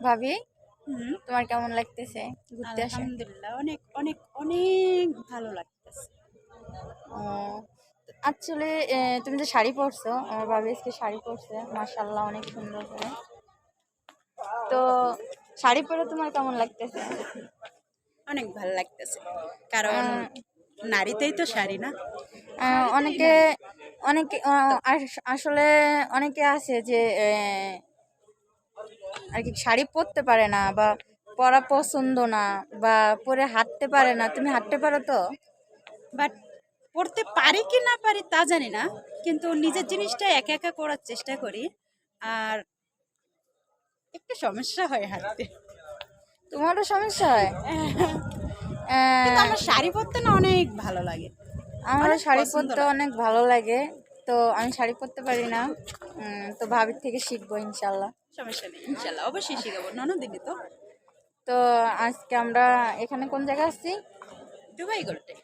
ভাবি তোমার কেমন লাগতেছে ঘুরতে আসে? আলহামদুলিল্লাহ অনেক অনেক অনেক ভালো লাগতেছে। আসলে তুমি যে শাড়ি পরছো আমার ভাবি আজকে শাড়ি পরছে মার্শাল্লাহ অনেক সুন্দর করে। তো শাড়ি পরে তোমার কেমন লাগতেছে? অনেক ভালো লাগতেছে কারণ নারীতেই তো শাড়ি না। অনেকে অনেকে আস- আসলে অনেকে আছে যে আহ, আর কি শাড়ি পরতে পারে না বা পরা পছন্দ না বা পরে হাঁটতে পারে না। তুমি হাঁটতে পারো তো? বাট পড়তে পারি কি না পারি তা জানি না। কিন্তু নিজের জিনিসটা একা একা করার চেষ্টা করি। আর একটু সমস্যা হয় হাঁটতে। তোমারও সমস্যা হয়? আহ, আমার শাড়ি পরতে না অনেক ভালো লাগে। আমার শাড়ি পরতে অনেক ভালো লাগে। তো আমি শাড়ি পরতে পারি না। তো ভাবির থেকে শিখব ইনশাল্লাহ। সমস্যা নেই ইনশাল্লাহ। অবশ্যই শিখাবো ননদিনী তো। তো আজকে আমরা এখানে কোন জায়গায় আসছি? দুবাই গোল্ডে।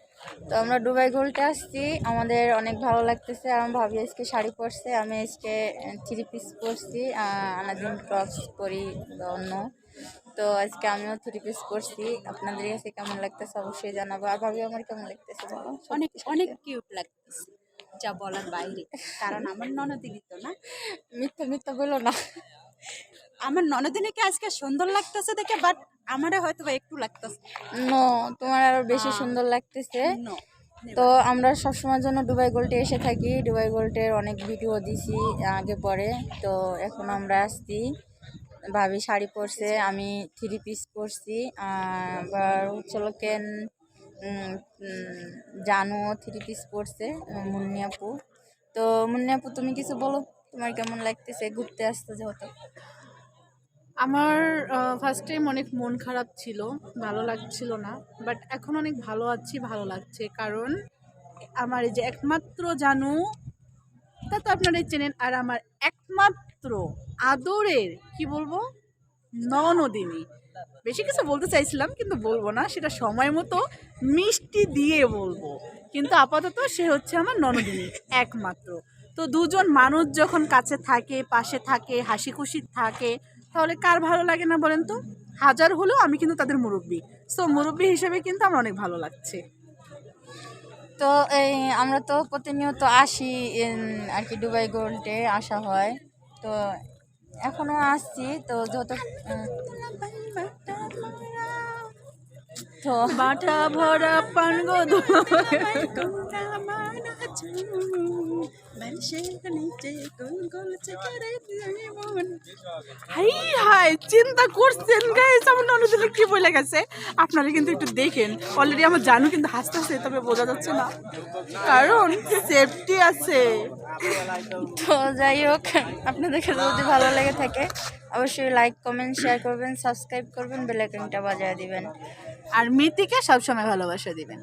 তো আমরা দুবাই গোল্ডে আসছি। আমাদের অনেক ভালো লাগতেছে। আর আমার ভাবি আজকে শাড়ি পরছে আমি আজকে থ্রি পিস পরছি আনাদিন ক্রপস পরি বা অন্য। তো আজকে আমিও থ্রি পিস পরছি। আপনাদের কাছে কেমন লাগতেছে অবশ্যই জানাব। আর ভাবি আমার কেমন লাগতেছে বলো? অনেক অনেক কিউট লাগতেছে যা বলার বাইরে। কারণ আমার ননদিনী তো না। মিথ্যা মিথ্যা বলো না। আমার ননদিনীকে আজকে সুন্দর লাগতেছে দেখে? বাট আমারে হয়তো বা একটু লাগতেছে। নো তোমার আরও বেশি। সুন্দর লাগতেছে। তো আমরা সবসময়ের জন্য ডুবাই গোল্ডে এসে থাকি। ডুবাই গোল্ডের অনেক ভিডিও দিছি আগে পরে। তো এখন আমরা আসছি। ভাবি শাড়ি পরছে আমি থ্রি পিস পরছি। আবার হচ্ছে কেন জানু থ্রি পিস পরছে আহ, মুন্নি আপু তো মুন্নি আপু তুমি কিছু বলো? তোমার কেমন লাগতেছে? ঘুরতে আসতে যেহেতু। আমার ফার্স্ট টাইম অনেক মন খারাপ ছিল, ভালো লাগছিল না বাট এখন অনেক ভালো আছি, ভালো লাগছে, কারণ আমার এই যে একমাত্র জানু, তা তো আপনারাই চেনেন, আর আমার একমাত্র আদরের, কি বলব, ননদিনী। বেশি কিছু বলতে চাইছিলাম, কিন্তু বলব না, সেটা সময় মতো মিষ্টি দিয়ে বলব। কিন্তু আপাতত সে হচ্ছে আমার ননদিনী, একমাত্র। তো দুজন মানুষ যখন কাছে থাকে, পাশে থাকে হাসি খুশি থাকে তাহলে কার ভালো লাগে না বলেন তো? হাজার হলেও আমি কিন্তু তাদের মুরব্বী। সো মুরব্বী হিসেবে কিন্তু আমার অনেক ভালো লাগছে। তো এই আমরা তো প্রতিনিয়ত আসি আর কি দুবাই গোল্ডে আসা হয়। তো এখনও আসছি তো যত তো বাটা ভরা পান গো হাই হাই চিন্তা করছেন গাইস আমার ননদিনে কি বলে গেছে? আপনারা কিন্তু একটু দেখেন। অলরেডি আমার জানু কিন্তু হাসতেছে তবে বোঝা যাচ্ছে না। কারণ সেফটি আছে। তো যাই হোক আপনাদেরকে যদি ভালো লেগে থাকে অবশ্যই লাইক কমেন্ট শেয়ার করবেন সাবস্ক্রাইব করবেন বেল আইকনটা বাজিয়ে দিবেন। আর মিতিকে সবসময় ভালোবাসা দিবেন।